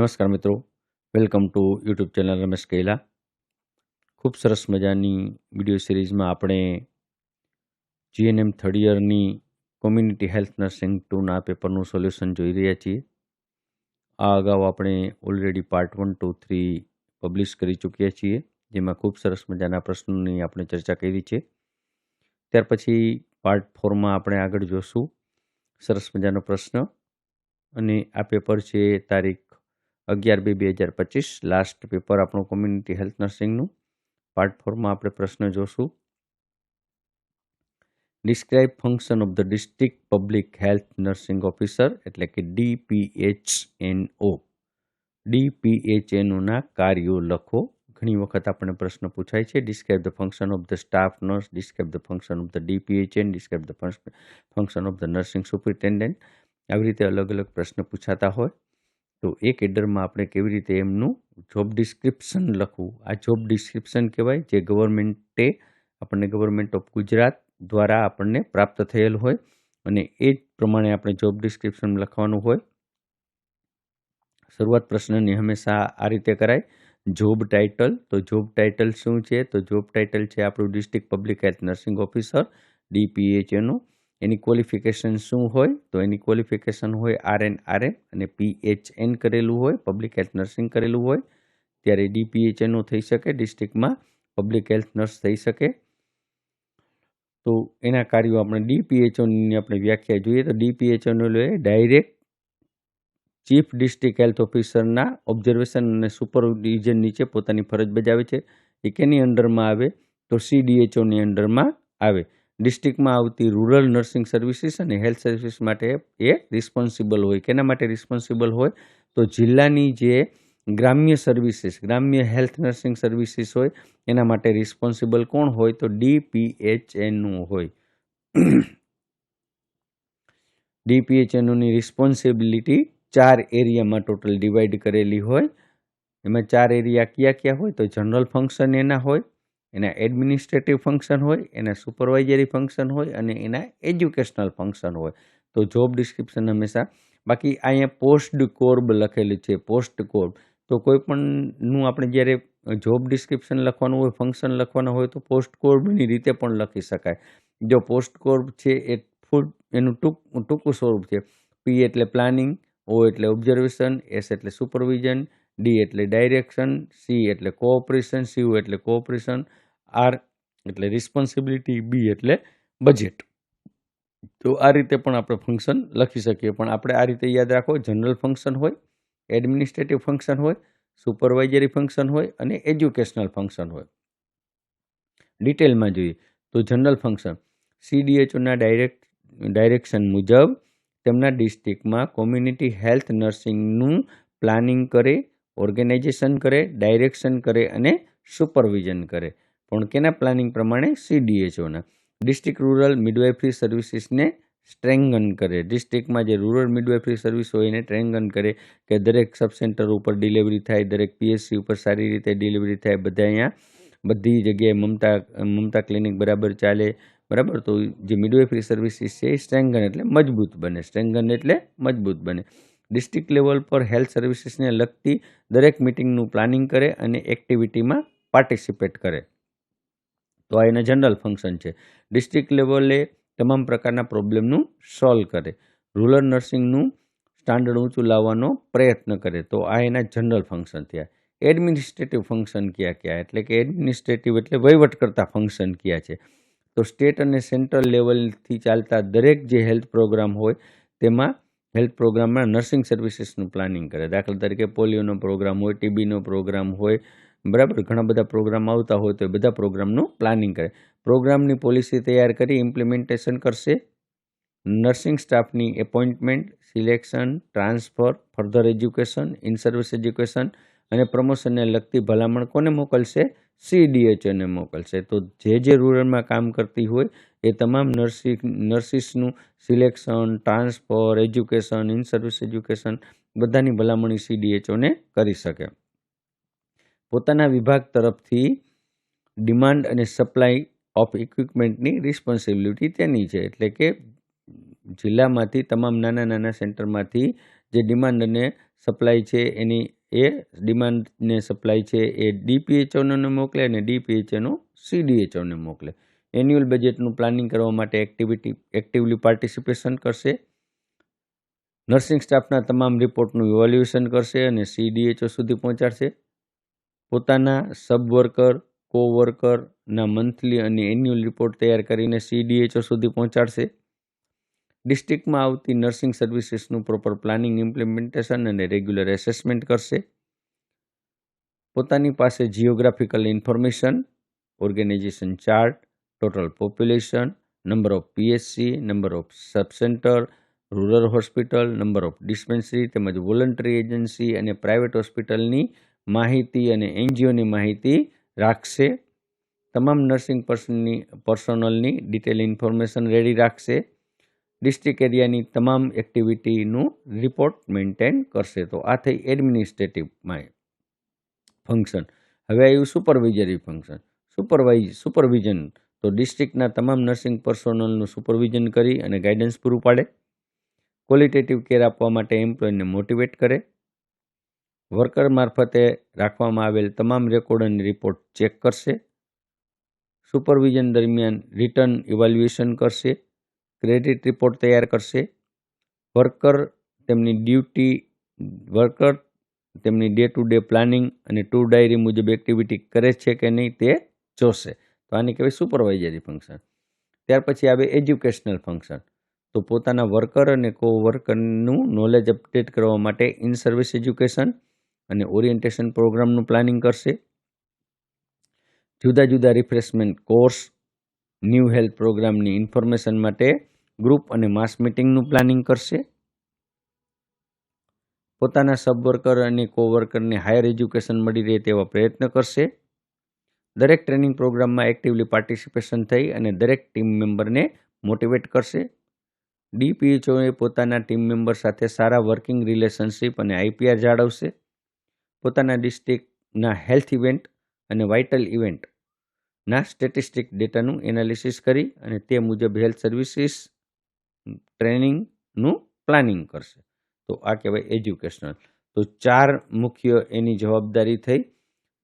નમસ્કાર મિત્રો. Welcome to YouTube channel Ramesh Kaila. ખૂબ સરસ મજાની વીડિયો સિરીઝમાં આપણે જીએનએમ થર્ડ યરની કોમ્યુનિટી હેલ્થ નર્સિંગ ટુના પેપરનું સોલ્યુશન જોઈ રહ્યા છીએ. આ અગાઉ આપણે already part one two three publish કરી ચૂક્યા છીએ, જેમાં ખૂબ સરસ મજાના પ્રશ્નોની આપણે ચર્ચા કરી છે. ત્યાર પછી પાર્ટ ફોરમાં આપણે આગળ જોશું. સરસ મજાનો પ્રશ્ન. અને આ પેપર છે તારીખ અગિયાર બે બે હજાર પચીસ લાસ્ટ પેપર આપણું કોમ્યુનિટી હેલ્થ નર્સિંગનું પાર્ટ ફોરમાં આપણે પ્રશ્ન જોશું. Describe function of the district public health nursing officer એટલે કે ડીપીએચએનઓ ડીપીએચએનઓના કાર્યો લખો. ઘણી વખત આપણને પ્રશ્ન પૂછાય છે describe the function of the staff nurse describe the function of the DPHN describe the function of the nursing superintendent આવી રીતે અલગ અલગ પ્રશ્ન પૂછાતા હોય. તો એ કેડરમાં આપણે કેવી રીતે એમનું જોબ ડિસ્ક્રિપ્શન લખવું? આ જોબ ડિસ્ક્રિપ્શન કહેવાય જે ગવર્મેન્ટે આપણને ગવર્મેન્ટ ઓફ ગુજરાત દ્વારા આપણને પ્રાપ્ત થયેલ હોય અને એ જ પ્રમાણે આપણે જોબ ડિસ્ક્રિપ્શન લખવાનું હોય. શરૂઆત પ્રશ્નની હંમેશા આ રીતે કરાય. જોબ ટાઇટલ તો જોબ ટાઇટલ શું છે? તો જોબ ટાઇટલ છે આપણું district public health nursing officer ડીપીએચએનું એની ક્વોલિફિકેશન શું હોય? તો એની ક્વોલિફિકેશન હોય આર એન આર એન અને પીએચએન કરેલું હોય પબ્લિક હેલ્થ નર્સિંગ કરેલું હોય. ત્યારે ડીપીએચએનનું થઈ શકે ડિસ્ટ્રિક્ટમાં પબ્લિક હેલ્થ નર્સ થઈ શકે. તો એના કાર્યો આપણે ડીપીએચઓની આપણે વ્યાખ્યા જોઈએ. તો ડીપીએચઓનો ડાયરેક્ટ ચીફ ડિસ્ટ્રિક્ટ હેલ્થ ઓફિસરના ઓબ્ઝર્વેશન અને સુપરવિઝન નીચે પોતાની ફરજ બજાવે છે. એ કેની અંડરમાં આવે? તો સીડીએચઓની અંડરમાં આવે. ડિસ્ટ્રિક્ટમાં આવતી રૂરલ નર્સિંગ સર્વિસીસ અને હેલ્થ સર્વિસીસ માટે એ રિસ્પોન્સિબલ હોય. કેના માટે રિસ્પોન્સિબલ હોય? તો જિલ્લાની જે ગ્રામ્ય સર્વિસીસ, ગ્રામ્ય હેલ્થ નર્સિંગ સર્વિસીસ હોય, એના માટે રિસ્પોન્સિબલ કોણ હોય? તો ડીપીએચએનનું હોય. ડીપીએચએનની રિસ્પોન્સિબિલિટી ચાર એરિયામાં ટોટલ ડિવાઈડ કરેલી હોય. એમાં ચાર એરિયા કયા કયા હોય? તો જનરલ ફંક્શન એના હોય એના એડમિનિસ્ટ્રેટિવ ફંક્શન હોય, એના સુપરવાઇઝરી ફંક્શન હોય અને એના એજ્યુકેશનલ ફંક્શન હોય. તો જોબ ડિસ્ક્રિપ્શન હંમેશા, બાકી અહીંયા પોસ્ટ કોર્બ લખેલું છે પોસ્ટ કોર્બ તો કોઈ પણનું આપણે જ્યારે જોબ ડિસ્ક્રિપ્શન લખવાનું હોય ફંક્શન લખવાનું હોય તો પોસ્ટ કોર્બની રીતે પણ લખી શકાય. જો પોસ્ટ કોર્બ છે, એ ફૂલ એનું ટૂંક, ટૂંકું સ્વરૂપ છે. પી એટલે પ્લાનિંગ ઓ એટલે ઓબ્ઝર્વેશન એસ એટલે સુપરવિઝન ડી એટલે ડાયરેક્શન સી એટલે કોઓપરેશન સીયુ એટલે કોઓપરેશન આર એટલે રિસ્પોન્સિબિલિટી બી એટલે બજેટ તો આ રીતે પણ આપણે ફંક્શન લખી શકીએ. પણ આપણે આ રીતે યાદ રાખો જનરલ ફંક્શન હોય એડમિનિસ્ટ્રેટિવ ફંક્શન હોય સુપરવાઇઝરી ફંક્શન હોય અને એજ્યુકેશનલ ફંક્શન હોય. ડિટેલમાં જોઈએ તો જનરલ ફંક્શન સીડીએચઓના ડાયરેક્ટ ડાયરેક્શન મુજબ તેમના ડિસ્ટ્રિક્ટમાં કોમ્યુનિટી હેલ્થ નર્સિંગનું પ્લાનિંગ કરે ઓર્ગેનાઇઝેશન કરે, ડાયરેક્શન કરે અને સુપરવિઝન કરે. પણ કેના પ્લાનિંગ પ્રમાણે સીડીએચઓના? ડિસ્ટ્રિક્ટ રૂરલ મિડવાઇફરી સર્વિસીસને સ્ટ્રેંગન કરે. ડિસ્ટ્રિક્ટમાં જે રૂરલ મિડવાઇફરી સર્વિસ હોય એને સ્ટ્રેંગન કરે કે દરેક સબ સેન્ટર ઉપર ડિલિવરી થાય, દરેક પીએચસી ઉપર સારી રીતે ડિલિવરી થાય, બધા અહીંયા બધી જગ્યાએ મમતા મમતા ક્લિનિક બરાબર ચાલે. બરાબર? તો જે મિડવાઇફરી સર્વિસીસ છે એ સ્ટ્રેંગન એટલે મજબૂત બને. સ્ટ્રેંગન એટલે મજબૂત બને. ડિસ્ટ્રિક્ટ લેવલ પર હેલ્થ સર્વિસીસને લગતી દરેક મિટિંગનું પ્લાનિંગ કરે અને એક્ટિવિટીમાં પાર્ટિસિપેટ કરે. તો આ એના જનરલ ફંક્શન છે. ડિસ્ટ્રિક્ટ લેવલે તમામ પ્રકારના પ્રોબ્લેમનું સોલ્વ કરે. રૂરલ નર્સિંગનું સ્ટાન્ડર્ડ ઊંચું લાવવાનો પ્રયત્ન કરે. તો આ એના જનરલ ફંક્શન થયા. એડમિનિસ્ટ્રેટિવ ફંક્શન કયા કયા? એટલે કે એડમિનિસ્ટ્રેટિવ એટલે વહીવટ કરતા ફંક્શન કયા છે? તો સ્ટેટ અને સેન્ટ્રલ લેવલથી ચાલતા દરેક જે હેલ્થ પ્રોગ્રામ હોય, તેમાં હેલ્થ પ્રોગ્રામમાં નર્સિંગ સર્વિસીસનું પ્લાનિંગ કરે. દાખલા તરીકે પોલિયોનો પ્રોગ્રામ હોય, ટીબીનો પ્રોગ્રામ હોય, બરાબર? ઘણા બધા પ્રોગ્રામ આવતા હોય તો એ બધા પ્રોગ્રામનું પ્લાનિંગ કરે. પ્રોગ્રામની પોલિસી તૈયાર કરી ઇમ્પ્લિમેન્ટેશન કરશે. નર્સિંગ સ્ટાફની appointment, selection, transfer, further education in service education અને પ્રમોશનને લગતી ભલામણ કોને મોકલશે? સીડીએચઓને મોકલશે. તો જે જે રૂરલમાં કામ કરતી હોય એ તમામ nursing નર્સિસનું selection, transfer, education in service education બધાની ભલામણી સીડીએચઓને કરી શકે. પોતાના વિભાગ તરફથી ડિમાન્ડ અને સપ્લાય ઓફ ઇક્વિપમેન્ટની રિસ્પોન્સિબિલિટી તેની છે. એટલે કે જિલ્લામાંથી તમામ નાના નાના સેન્ટરમાંથી જે ડિમાન્ડ અને સપ્લાય છે એની એ ડિમાન્ડને સપ્લાય છે, એ ડીપીએચઓને મોકલે અને ડીપીએચઓનો સીડીએચઓને મોકલે. એન્યુઅલ બજેટનું પ્લાનિંગ કરવા માટે એક્ટિવિટી, એક્ટિવલી પાર્ટિસિપેશન કરશે. નર્સિંગ સ્ટાફના તમામ રિપોર્ટનું ઇવેલ્યુએશન કરશે અને સીડીએચઓ સુધી પહોંચાડશે. પોતાના સબ વર્કર કો વર્કરના મંથલી અને એન્યુઅલ રિપોર્ટ તૈયાર કરીને સીડીએચઓ સુધી પહોંચાડશે. ડિસ્ટ્રિક્ટમાં આવતી નર્સિંગ સર્વિસીસનું પ્રોપર પ્લાનિંગ, ઇમ્પ્લિમેન્ટેશન અને રેગ્યુલર એસેસમેન્ટ કરશે. પોતાની પાસે geographical information, organization chart, total population, number of PHC, number of sub centre rural hospital, number of dispensary તેમજ વોલન્ટરી એજન્સી અને પ્રાઇવેટ હોસ્પિટલની માહિતી અને એનજીઓની માહિતી રાખશે. તમામ નર્સિંગ પર્સનની, પર્સનલની ડિટેલ ઇન્ફોર્મેશન રેડી રાખશે. ડિસ્ટ્રિક્ટ એરિયાની તમામ એક્ટિવિટીનું રિપોર્ટ મેન્ટેન કરશે. તો આ થઈ એડમિનિસ્ટ્રેટિવમાં ફંક્શન. હવે આવ્યું સુપરવિઝરી ફંક્શન. Supervise, supervision. તો ડિસ્ટ્રિક્ટના તમામ નર્સિંગ પર્સોનલનું સુપરવિઝન કરી અને ગાઈડન્સ પૂરું પાડે. ક્વોલિટેટિવ કેર આપવા માટે એમ્પ્લોયને મોટિવેટ કરે. વર્કર મારફતે રાખવામાં આવેલ તમામ રેકોર્ડ અને રિપોર્ટ ચેક કરશે. સુપરવિઝન દરમિયાન રિટર્ન ઇવાલ્યુએશન કરશે. ક્રેડિટ રિપોર્ટ તૈયાર કરશે. વર્કર તેમની ડ્યુટી, વર્કર તેમની ડે ટુ ડે પ્લાનિંગ અને ટૂર ડાયરી મુજબ એક્ટિવિટી કરે છે કે નહીં તે જોશે. તો આની કહેવાય સુપરવાઇઝરી ફંક્શન. ત્યાર પછી આવે એજ્યુકેશનલ ફંક્શન. તો પોતાના વર્કર અને કો વર્કરનું નોલેજ અપડેટ કરવા માટે ઇન સર્વિસ એજ્યુકેશન અને ઓરિએન્ટેશન પ્રોગ્રામનું પ્લાનિંગ કરશે. જુદા જુદા રિફ્રેશમેન્ટ કોર્સ ન્યૂ હેલ્થ પ્રોગ્રામની ઇન્ફોર્મેશન માટે ગ્રુપ અને માસ મિટિંગનું પ્લાનિંગ કરશે. પોતાના સબવર્કર અને કો વર્કરને હાયર એજ્યુકેશન મળી રહે તેવા પ્રયત્ન કરશે. દરેક ટ્રેનિંગ પ્રોગ્રામમાં એક્ટિવલી પાર્ટિસિપેશન થઈ અને દરેક ટીમ મેમ્બરને મોટિવેટ કરશે. ડીપીએચઓએ પોતાના ટીમ મેમ્બર સાથે સારા વર્કિંગ રિલેશનશિપ અને આઈપીઆર જાળવશે. પોતાના ડિસ્ટ્રિક્ટના હેલ્થ ઇવેન્ટ અને વાઇટલ ઇવેન્ટના સ્ટેટિસ્ટિક ડેટાનું એનાલિસિસ કરી અને તે મુજબ હેલ્થ સર્વિસીસ ટ્રેનિંગનું પ્લાનિંગ કરશે. તો આ કહેવાય એજ્યુકેશનલ. તો ચાર મુખ્ય એની જવાબદારી થઈ.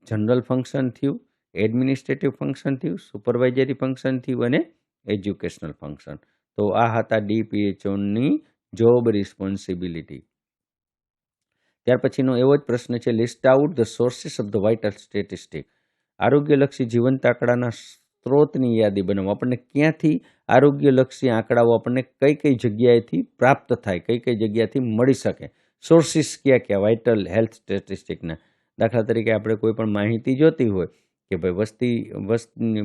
જનરલ ફંક્શન થયું, એડમિનિસ્ટ્રેટિવ ફંક્શન થયું, સુપરવાઇઝરી ફંક્શન થયું અને એજ્યુકેશનલ ફંક્શન. તો આ હતા ડીપીએચઓની જોબ રિસ્પોન્સિબિલિટી. ત્યાર પછીનો એવો જ પ્રશ્ન છે list out the sources of the vital statistic આરોગ્યલક્ષી જીવંત આંકડાના સ્ત્રોતની યાદી બનાવો. આપણને ક્યાંથી આરોગ્યલક્ષી આંકડાઓ આપણને કઈ કઈ જગ્યાએથી પ્રાપ્ત થાય, કઈ કઈ જગ્યાથી મળી શકે? સોર્સિસ ક્યાં ક્યાં? વાઇટલ હેલ્થ સ્ટેટિસ્ટિકના દાખલા તરીકે આપણે કોઈ પણ માહિતી જોતી હોય કે ભાઈ વસ્તી વસ્તી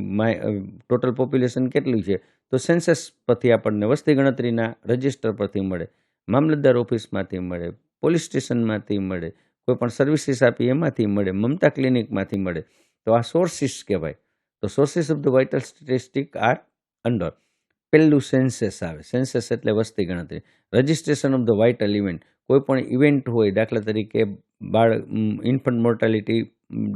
ટોટલ પોપ્યુલેશન કેટલી છે, તો સેન્સસ પરથી આપણને વસ્તી ગણતરીના રજિસ્ટર પરથી મળે, મામલતદાર ઓફિસમાંથી મળે, પોલીસ સ્ટેશનમાંથી મળે, કોઈ પણ સર્વિસીસ આપી એમાંથી મળે, મમતા ક્લિનિકમાંથી મળે. તો આ સોર્સિસ કહેવાય. તો sources of the vital statistic are under પહેલું સેન્સેસ આવે. સેન્સેસ એટલે વસ્તી ગણતરી. Registration of the vital event કોઈ પણ ઇવેન્ટ હોય, દાખલા તરીકે બાળ ઇન્ફન્ટ મોર્ટાલિટી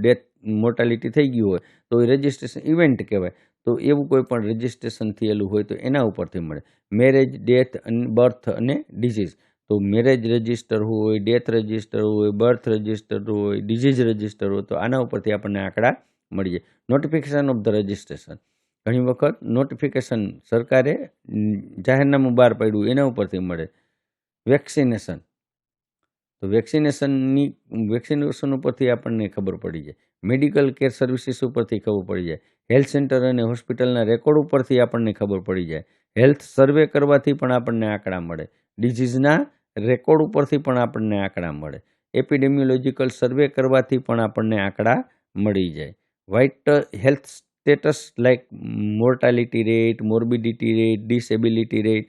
ડેથ મોર્ટાલિટી થઈ ગયું હોય, તો એ રજિસ્ટ્રેશન ઇવેન્ટ કહેવાય. તો એવું કોઈ પણ રજિસ્ટ્રેશન થયેલું હોય, તો એના ઉપરથી મળે. મેરેજ ડેથ અને બર્થ અને ડિઝીઝ તો મેરેજ રજિસ્ટર હોય ડેથ રજિસ્ટર હોય બર્થ રજિસ્ટર હોય ડિઝીઝ રજિસ્ટર હોય, તો આના ઉપરથી આપણને આંકડા મળી જાય. નોટિફિકેશન ઓફ ધ રજિસ્ટ્રેશન ઘણી વખત નોટિફિકેશન સરકારે જાહેરનામું બહાર પાડ્યું, એના ઉપરથી મળે. વેક્સિનેશન તો વેક્સિનેશનની વેક્સિનેશન ઉપરથી આપણને ખબર પડી જાય. મેડિકલ કેર સર્વિસીસ ઉપરથી ખબર પડી જાય. હેલ્થ સેન્ટર અને હોસ્પિટલના રેકોર્ડ ઉપરથી આપણને ખબર પડી જાય. હેલ્થ સર્વે કરવાથી પણ આપણને આંકડા મળે. ડિઝીઝના રેકોર્ડ ઉપરથી પણ આપણને આંકડા મળે. એપિડેમિયોલોજીકલ સર્વે કરવાથી પણ આપણને આંકડા મળી જાય. Vital health status like mortality rate morbidity rate disability rate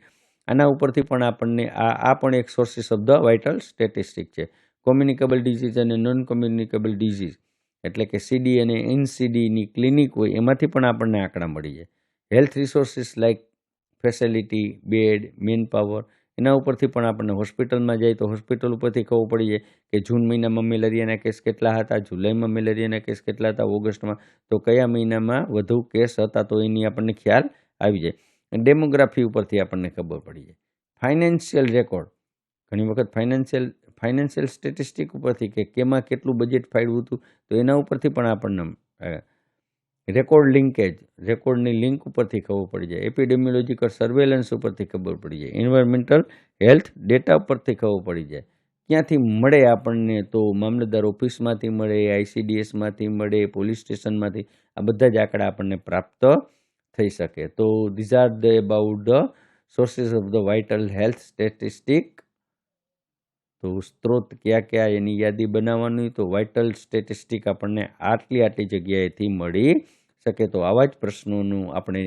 આના ઉપરથી પણ આપણને આ આ પણ એક sources of the vital statistic છે. કોમ્યુનિકેબલ ડિઝીઝ અને નોન કોમ્યુનિકેબલ ડિઝીઝ એટલે કે સીડી અને એનસીડીની ક્લિનિક હોય, એમાંથી પણ આપણને આંકડા મળી જાય. Health resources like facility bed manpower એના ઉપરથી પણ આપણને હોસ્પિટલમાં જાય તો હોસ્પિટલ ઉપરથી ખબર પડી જાય કે જૂન મહિનામાં મેલેરિયાના કેસ કેટલા હતા, જુલાઈમાં મેલેરિયાના કેસ કેટલા હતા, ઓગસ્ટમાં. તો કયા મહિનામાં વધુ કેસ હતા તો એની આપણને ખ્યાલ આવી જાય. ડેમોગ્રાફી ઉપરથી આપણને ખબર પડી જાય. Financial record. ઘણી વખત ફાઇનાન્શિયલ ફાઇનાન્શિયલ સ્ટેટિસ્ટિક ઉપરથી કે કેમાં કેટલું બજેટ ફાળવું હતું, તો એના ઉપરથી પણ આપણને રેકોર્ડ લિંકેજ, રેકોર્ડની લિંક ઉપરથી ખબર પડી જાય. એપિડેમિયોલોજીકલ સર્વેલન્સ ઉપરથી ખબર પડી જાય. એન્વાયરમેન્ટલ હેલ્થ ડેટા ઉપરથી ખબર પડી જાય. ક્યાંથી મળે આપણને તો મામલતદાર ઓફિસમાંથી મળે આઈસીડીએસમાંથી મળે, પોલીસ સ્ટેશનમાંથી, આ બધા જ આંકડા આપણને પ્રાપ્ત થઈ શકે. તો these are the about the sources of the vital health statistic તો સ્ત્રોત કયા કયા એની યાદી બનાવવાની તો વાઇટલ સ્ટેટિસ્ટિક આપણને આટલી આટલી જગ્યાએથી મળી શકે તો આવા જ પ્રશ્નોનું આપણે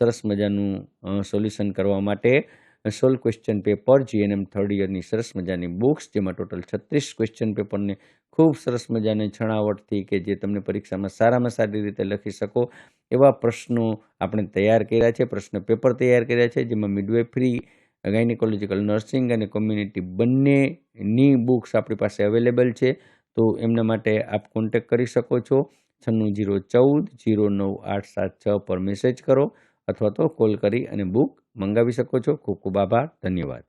સરસ મજાનું સોલ્યુશન કરવા માટે solve question paper GNM third યરની સરસ મજાની બુક્સ જેમાં ટોટલ છત્રીસ ક્વેશ્ચન પેપરને ખૂબ સરસ મજાની છણાવટથી કે જે તમને પરીક્ષામાં સારામાં સારી રીતે લખી શકો એવા પ્રશ્નો આપણે તૈયાર કર્યા છે, પ્રશ્ન પેપર તૈયાર કર્યા છે, જેમાં મિડવેફરી ગાયનિકોલોજીકલ નર્સિંગ અને કોમ્યુનિટી બંનેની બુક્સ આપણી પાસે અવેલેબલ છે. તો એમના માટે આપ કોન્ટેક કરી શકો છો. છન્નું જીરો ચૌદ જીરો નવ આઠ સાત છ પર મેસેજ કરો અથવા તો કોલ કરી અને બુક મંગાવી શકો છો. ખૂબ ખૂબ આભાર. ધન્યવાદ.